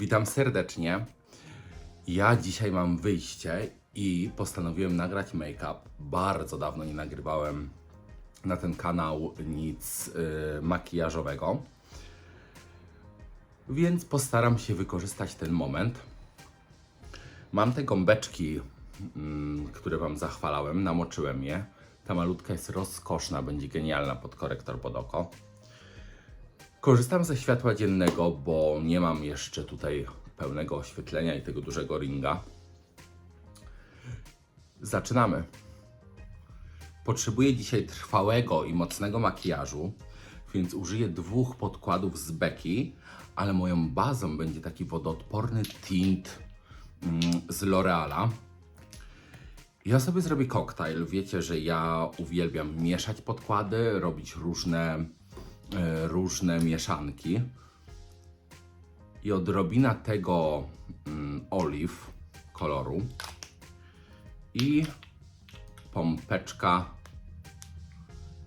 Witam serdecznie. Ja dzisiaj mam wyjście i postanowiłem nagrać make-up. Bardzo dawno nie nagrywałem na ten kanał nic y, makijażowego. Więc postaram się wykorzystać ten moment. Mam te gąbeczki, mm, które Wam zachwalałem, namoczyłem je. Ta malutka jest rozkoszna, będzie genialna pod korektor pod oko. Korzystam ze światła dziennego, bo nie mam jeszcze tutaj pełnego oświetlenia i tego dużego ringa. Zaczynamy. Potrzebuję dzisiaj trwałego i mocnego makijażu, więc użyję dwóch podkładów z Becky, ale moją bazą będzie taki wodoodporny tint mm, z L'Oreala. Ja sobie zrobię koktajl. Wiecie, że ja uwielbiam mieszać podkłady, robić różne, różne mieszanki. I odrobina tego mm, oliw koloru i pompeczka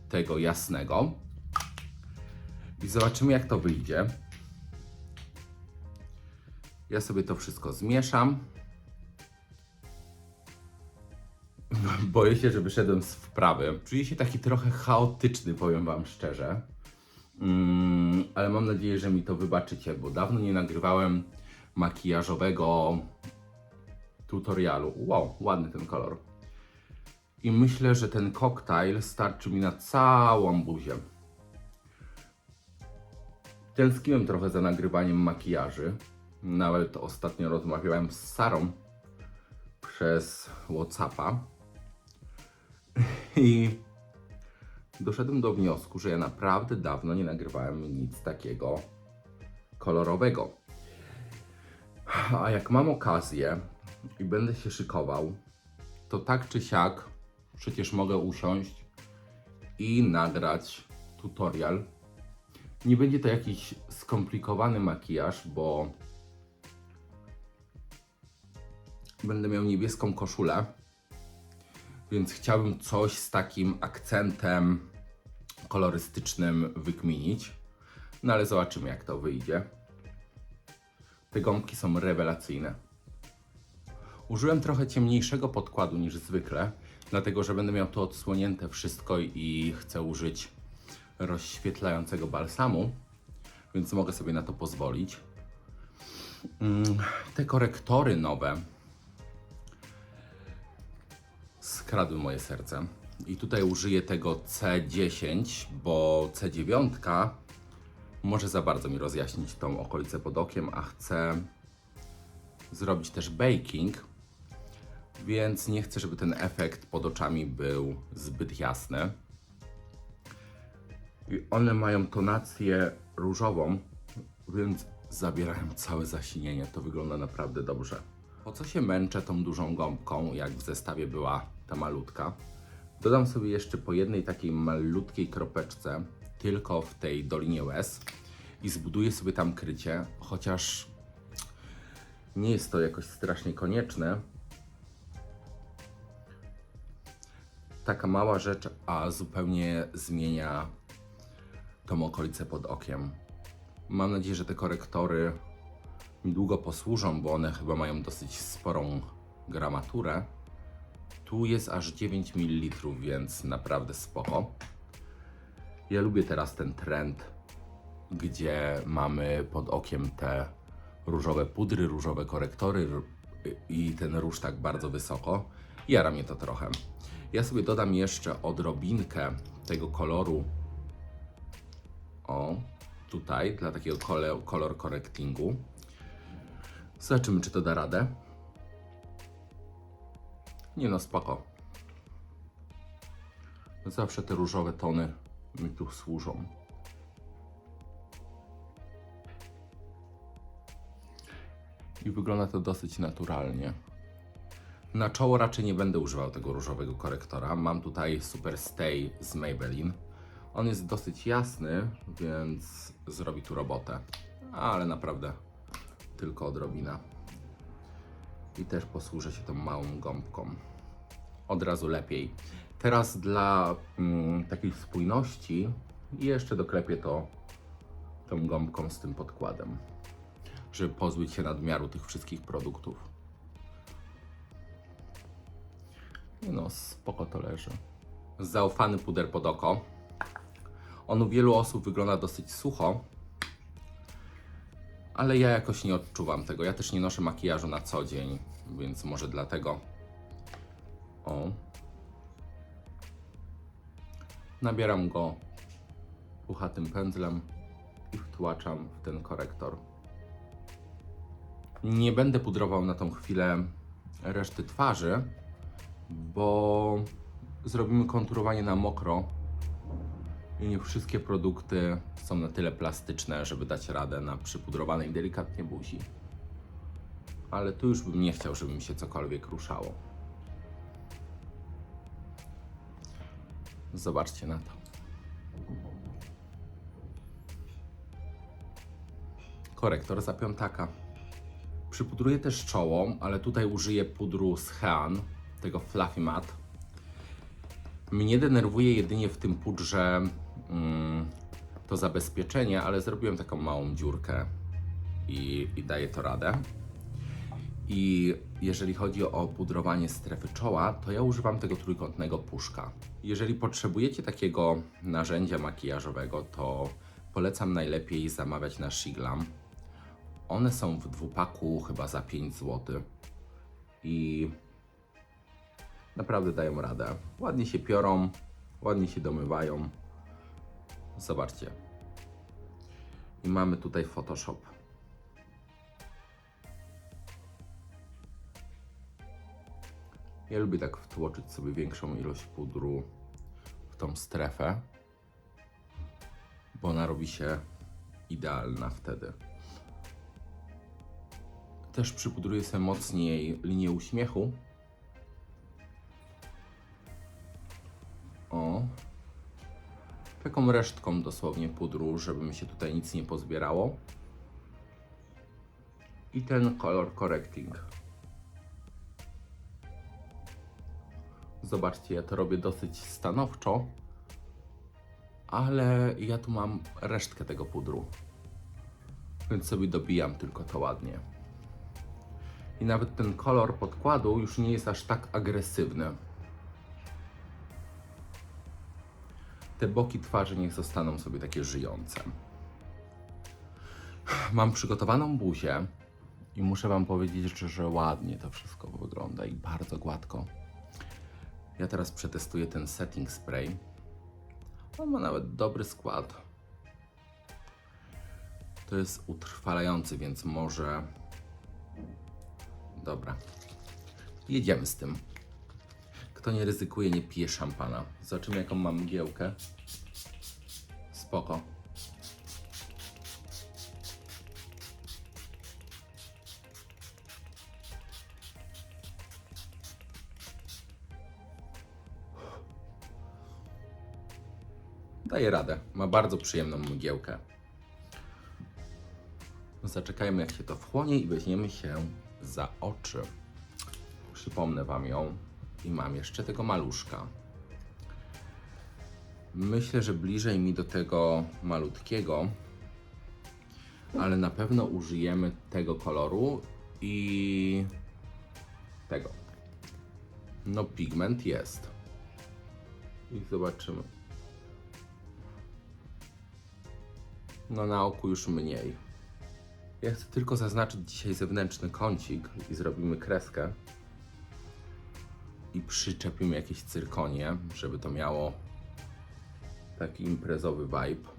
tego jasnego. I zobaczymy, jak to wyjdzie. Ja sobie to wszystko zmieszam. Boję się, że wyszedłem z wprawy. Czuję się taki trochę chaotyczny, powiem Wam szczerze. Mm, ale mam nadzieję, że mi to wybaczycie, bo dawno nie nagrywałem makijażowego tutorialu. Wow, ładny ten kolor. I myślę, że ten koktajl starczy mi na całą buzię. Tęskniłem trochę za nagrywaniem makijaży. Nawet ostatnio rozmawiałem z Sarą przez Whatsappa. I doszedłem do wniosku, że ja naprawdę dawno nie nagrywałem nic takiego kolorowego. A jak mam okazję i będę się szykował, to tak czy siak przecież mogę usiąść i nagrać tutorial. Nie będzie to jakiś skomplikowany makijaż, bo będę miał niebieską koszulę, więc chciałbym coś z takim akcentem kolorystycznym wykminić. No ale zobaczymy, jak to wyjdzie. Te gąbki są rewelacyjne. Użyłem trochę ciemniejszego podkładu niż zwykle, dlatego że będę miał to odsłonięte wszystko i chcę użyć rozświetlającego balsamu, więc mogę sobie na to pozwolić. Mm, Te korektory nowe skradły moje serce. I tutaj użyję tego C10, bo C9 może za bardzo mi rozjaśnić tą okolicę pod okiem, a chcę zrobić też baking, więc nie chcę, żeby ten efekt pod oczami był zbyt jasny. I one mają tonację różową, więc zabierają całe zasinienie. To wygląda naprawdę dobrze. Po co się męczę tą dużą gąbką, jak w zestawie była ta malutka? Dodam sobie jeszcze po jednej takiej malutkiej kropeczce, tylko w tej Dolinie Łez i zbuduję sobie tam krycie, chociaż nie jest to jakoś strasznie konieczne. Taka mała rzecz, a zupełnie zmienia tą okolicę pod okiem. Mam nadzieję, że te korektory mi długo posłużą, bo one chyba mają dosyć sporą gramaturę. Tu jest aż 9 ml, więc naprawdę spoko. Ja lubię teraz ten trend, gdzie mamy pod okiem te różowe pudry, różowe korektory i ten róż tak bardzo wysoko. Jara mnie to trochę. Ja sobie dodam jeszcze odrobinkę tego koloru. O, tutaj, dla takiego kolor correctingu. Zobaczymy, czy to da radę. Nie no, spoko. Zawsze te różowe tony mi tu służą. I wygląda to dosyć naturalnie. Na czoło raczej nie będę używał tego różowego korektora. Mam tutaj Super Stay z Maybelline. On jest dosyć jasny, więc zrobi tu robotę. Ale naprawdę tylko odrobina. I też posłużę się tą małą gąbką. Od razu lepiej. Teraz dla mm, takiej spójności jeszcze doklepię to tą gąbką z tym podkładem. żeby pozbyć się nadmiaru tych wszystkich produktów. No, spoko to leży. Zaufany puder pod oko. On u wielu osób wygląda dosyć sucho, ale ja jakoś nie odczuwam tego. Ja też nie noszę makijażu na co dzień, więc może dlatego. O. Nabieram go puchatym pędzlem i wtłaczam w ten korektor. Nie będę pudrował na tą chwilę reszty twarzy, bo zrobimy konturowanie na mokro i nie wszystkie produkty są na tyle plastyczne, żeby dać radę na przypudrowanej delikatnie buzi. Ale tu już bym nie chciał, żeby mi się cokolwiek ruszało. Zobaczcie na to. Korektor za piątaka. Przypudruję też czoło, ale tutaj użyję pudru z Hean, tego Fluffy Matte. Mnie denerwuje jedynie w tym pudrze to zabezpieczenie, ale zrobiłem taką małą dziurkę i, i daje to radę. I jeżeli chodzi o pudrowanie strefy czoła, to ja używam tego trójkątnego puszka. Jeżeli potrzebujecie takiego narzędzia makijażowego, to polecam najlepiej zamawiać na Shiglam. One są w dwupaku chyba za 5 zł. I naprawdę dają radę. Ładnie się piorą, ładnie się domywają. Zobaczcie. I mamy tutaj Photoshop. Ja lubię tak wtłoczyć sobie większą ilość pudru w tą strefę, bo ona robi się idealna wtedy. Też przypudruję sobie mocniej linię uśmiechu. Taką resztką dosłownie pudru, żeby mi się tutaj nic nie pozbierało. I ten color correcting. Zobaczcie, ja to robię dosyć stanowczo, ale ja tu mam resztkę tego pudru. Więc sobie dobijam tylko to ładnie. I nawet ten kolor podkładu już nie jest aż tak agresywny. Te boki twarzy niech zostaną sobie takie żyjące. Mam przygotowaną buzię i muszę Wam powiedzieć, że, że ładnie to wszystko wygląda i bardzo gładko. Ja teraz przetestuję ten setting spray. On ma nawet dobry skład. To jest utrwalający, więc może. Dobra. Jedziemy z tym. Kto nie ryzykuje, nie pije szampana. Zobaczymy, jaką mam mgiełkę. Spoko. Daje radę. Ma bardzo przyjemną mgiełkę. Zaczekajmy, jak się to wchłonie i weźmiemy się za oczy. Przypomnę Wam ją i mam jeszcze tego maluszka. Myślę, że bliżej mi do tego malutkiego, ale na pewno użyjemy tego koloru i tego. No, pigment jest. I zobaczymy. No, na oku już mniej. Ja chcę tylko zaznaczyć dzisiaj zewnętrzny kącik i zrobimy kreskę. I przyczepimy jakieś cyrkonie, żeby to miało taki imprezowy vibe.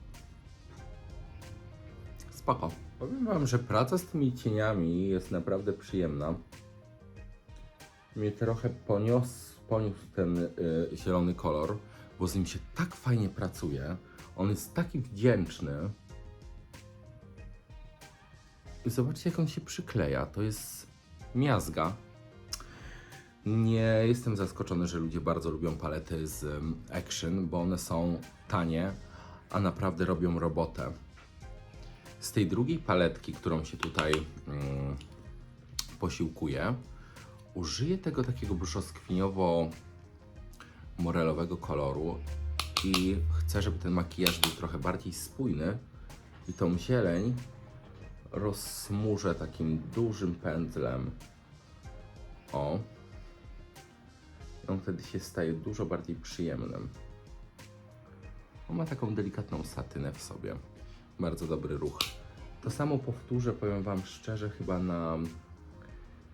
Spoko. Powiem Wam, że praca z tymi cieniami jest naprawdę przyjemna. Mnie trochę poniósł, poniósł ten y, zielony kolor, bo z nim się tak fajnie pracuje. On jest taki wdzięczny. I zobaczcie, jak on się przykleja. To jest miazga. Nie jestem zaskoczony, że ludzie bardzo lubią palety z Action, bo one są tanie, a naprawdę robią robotę. Z tej drugiej paletki, którą się tutaj mm, posiłkuję, użyję tego takiego brzoskwiniowo-morelowego koloru i chcę, żeby ten makijaż był trochę bardziej spójny i tą zieleń rozsmużę takim dużym pędzlem. O. On wtedy się staje dużo bardziej przyjemnym. On ma taką delikatną satynę w sobie. Bardzo dobry ruch. To samo powtórzę, powiem Wam szczerze, chyba na,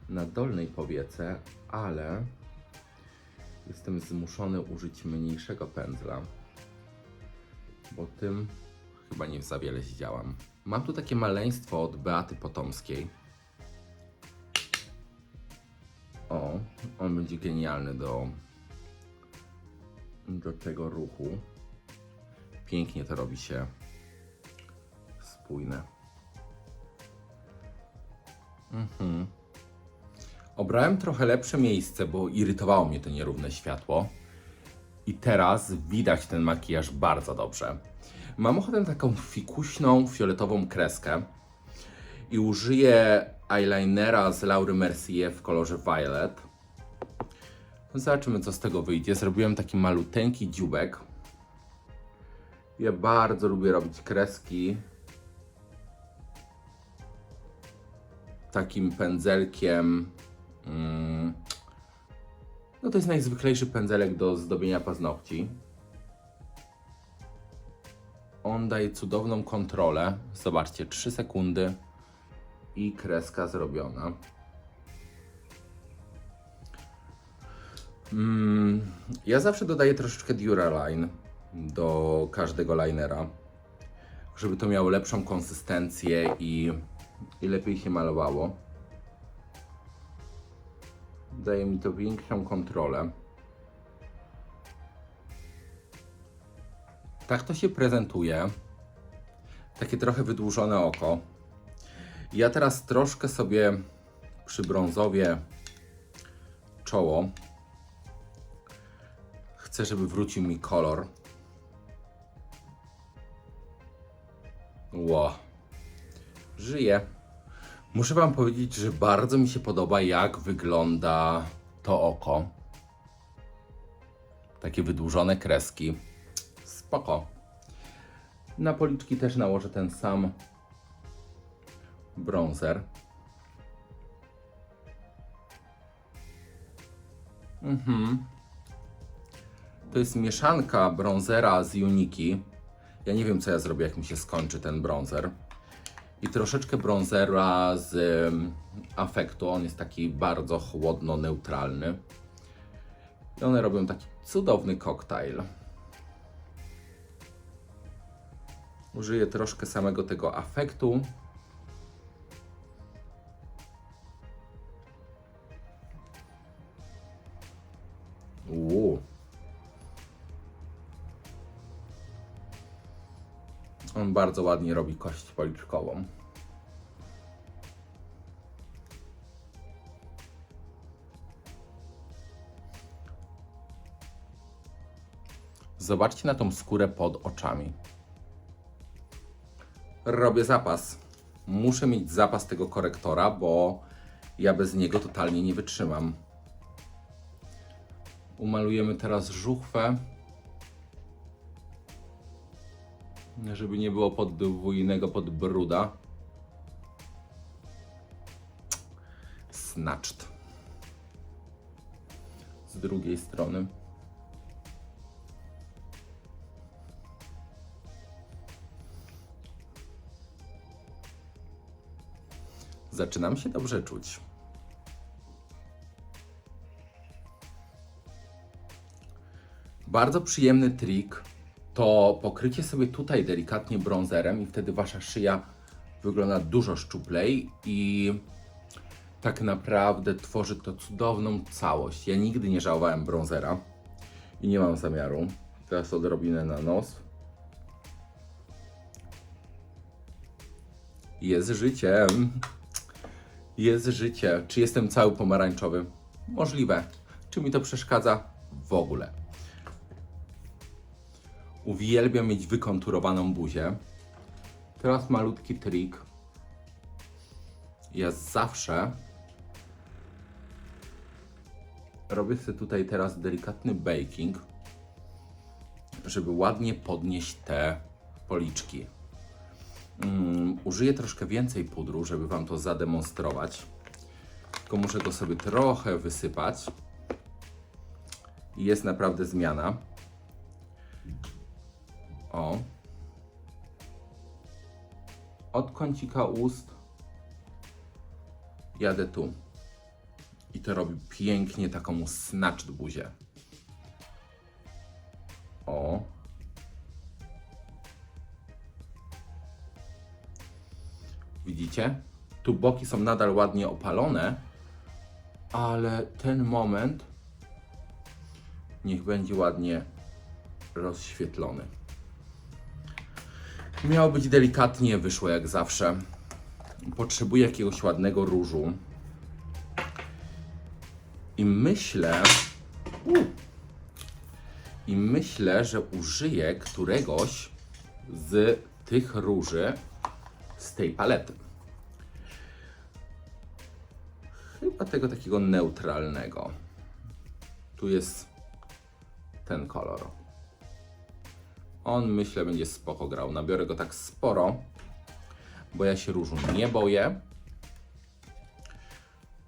na dolnej powiece, ale jestem zmuszony użyć mniejszego pędzla, bo tym chyba nie za wiele zdziałam. Mam tu takie maleństwo od Beaty Potomskiej. O, on będzie genialny do, do tego ruchu. Pięknie to robi się spójne. Mhm. Obrałem trochę lepsze miejsce, bo irytowało mnie to nierówne światło. I teraz widać ten makijaż bardzo dobrze. Mam ochotę na taką fikuśną, fioletową kreskę i użyję eyelinera z Laury Mercier w kolorze Violet. Zobaczymy, co z tego wyjdzie. Zrobiłem taki maluteńki dziubek. Ja bardzo lubię robić kreski takim pędzelkiem. Mm, no to jest najzwyklejszy pędzelek do zdobienia paznokci. On daje cudowną kontrolę. Zobaczcie, 3 sekundy i kreska zrobiona. Mm, ja zawsze dodaję troszeczkę Duraline do każdego linera, żeby to miało lepszą konsystencję i, i lepiej się malowało. Daje mi to większą kontrolę. Tak to się prezentuje. Takie trochę wydłużone oko. Ja teraz troszkę sobie przybrązowię czoło. Chcę, żeby wrócił mi kolor. Ło. Żyję. Muszę Wam powiedzieć, że bardzo mi się podoba, jak wygląda to oko. Takie wydłużone kreski. Spoko. Na policzki też nałożę ten sam bronzer. Mhm. To jest mieszanka bronzera z Uniki. Ja nie wiem, co ja zrobię, jak mi się skończy ten bronzer. I troszeczkę bronzera z ym, afektu. On jest taki bardzo chłodno-neutralny. I one robią taki cudowny koktajl. Użyję troszkę samego tego afektu. Bardzo ładnie robi kość policzkową. Zobaczcie na tą skórę pod oczami. Robię zapas. Muszę mieć zapas tego korektora, bo ja bez niego totalnie nie wytrzymam. Umalujemy teraz żuchwę. Żeby nie było podwójnego podbruda. Snatched. Z drugiej strony. Zaczynam się dobrze czuć. Bardzo przyjemny trik to pokrycie sobie tutaj delikatnie bronzerem i wtedy wasza szyja wygląda dużo szczuplej i tak naprawdę tworzy to cudowną całość. Ja nigdy nie żałowałem bronzera i nie mam zamiaru. Teraz odrobinę na nos. Jest życie. Jest życie. Czy jestem cały pomarańczowy? Możliwe. Czy mi to przeszkadza? W ogóle. Uwielbiam mieć wykonturowaną buzię. Teraz malutki trik. Ja zawsze robię sobie tutaj teraz delikatny baking, żeby ładnie podnieść te policzki. Mm, użyję troszkę więcej pudru, żeby Wam to zademonstrować. Tylko muszę go sobie trochę wysypać. I jest naprawdę zmiana. O. Od kącika ust jadę tu. I to robi pięknie taką snatched buzię. O. Widzicie? Tu boki są nadal ładnie opalone, ale ten moment niech będzie ładnie rozświetlony. Miało być delikatnie, wyszło jak zawsze. Potrzebuję jakiegoś ładnego różu. I myślę. U, I myślę, że użyję któregoś z tych róży z tej palety. Chyba tego takiego neutralnego. Tu jest ten kolor. On myślę będzie spoko grał. Nabiorę go tak sporo, bo ja się różu nie boję.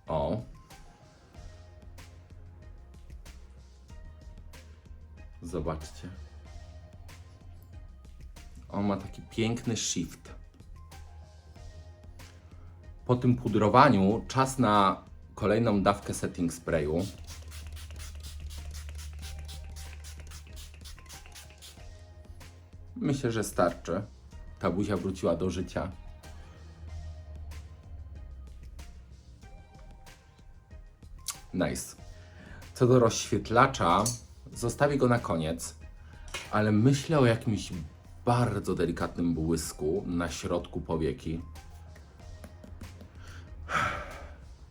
O. Zobaczcie. On ma taki piękny shift. Po tym pudrowaniu czas na kolejną dawkę setting sprayu. Myślę, że starczy. Ta buzia wróciła do życia. Nice. Co do rozświetlacza, zostawię go na koniec, ale myślę o jakimś bardzo delikatnym błysku na środku powieki.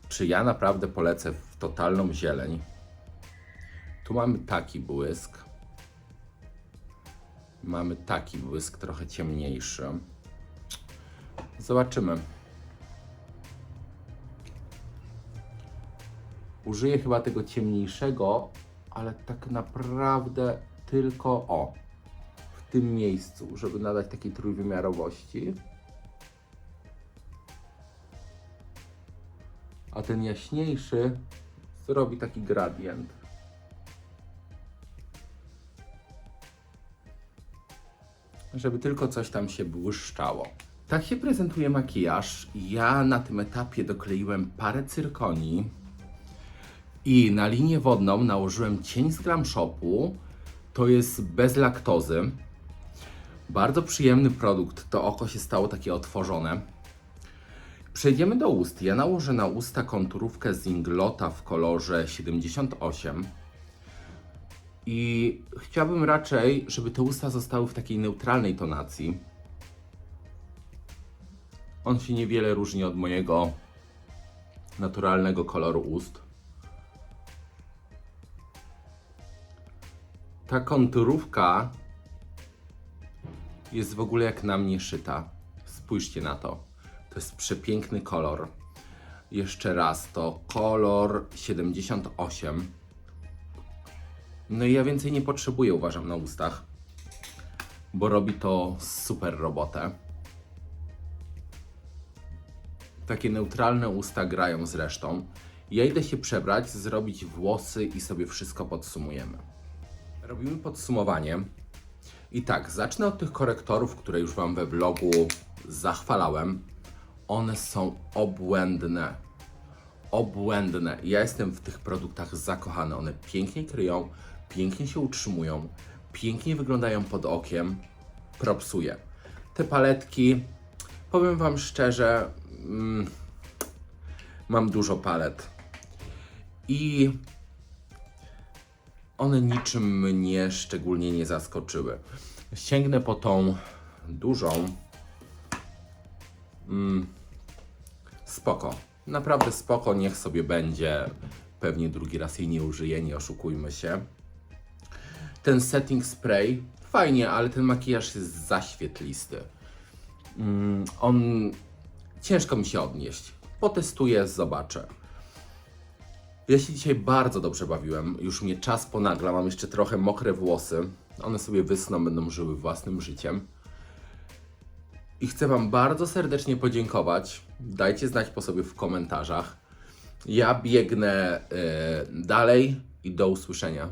Czy ja naprawdę polecę w totalną zieleń? Tu mamy taki błysk. Mamy taki błysk trochę ciemniejszy. Zobaczymy. Użyję chyba tego ciemniejszego, ale tak naprawdę tylko o w tym miejscu, żeby nadać takiej trójwymiarowości. A ten jaśniejszy zrobi taki gradient. Żeby tylko coś tam się błyszczało. Tak się prezentuje makijaż. Ja na tym etapie dokleiłem parę cyrkonii i na linię wodną nałożyłem cień z Gram Shopu. To jest bez laktozy. Bardzo przyjemny produkt. To oko się stało takie otworzone. Przejdziemy do ust. Ja nałożę na usta konturówkę z Inglota w kolorze 78. I chciałbym raczej, żeby te usta zostały w takiej neutralnej tonacji. On się niewiele różni od mojego naturalnego koloru ust. Ta konturówka jest w ogóle jak na mnie szyta. Spójrzcie na to. To jest przepiękny kolor. Jeszcze raz, to kolor 78. No i ja więcej nie potrzebuję, uważam, na ustach, bo robi to super robotę. Takie neutralne usta grają z resztą. Ja idę się przebrać, zrobić włosy i sobie wszystko podsumujemy. Robimy podsumowanie. I tak, zacznę od tych korektorów, które już Wam we vlogu zachwalałem. One są obłędne. Obłędne. Ja jestem w tych produktach zakochany. One pięknie kryją, pięknie się utrzymują, pięknie wyglądają pod okiem. Propsuję. Te paletki, powiem Wam szczerze, mm, mam dużo palet. I one niczym mnie szczególnie nie zaskoczyły. Sięgnę po tą dużą. Mm, spoko. Naprawdę spoko, niech sobie będzie. Pewnie drugi raz jej nie użyję, nie oszukujmy się. Ten setting spray fajnie, ale ten makijaż jest za świetlisty. Mm, on ciężko mi się odnieść. Potestuję, zobaczę. Ja się dzisiaj bardzo dobrze bawiłem. Już mnie czas ponagla, mam jeszcze trochę mokre włosy. One sobie wysną, będą żyły własnym życiem. I chcę Wam bardzo serdecznie podziękować. Dajcie znać po sobie w komentarzach. Ja biegnę y, dalej i do usłyszenia.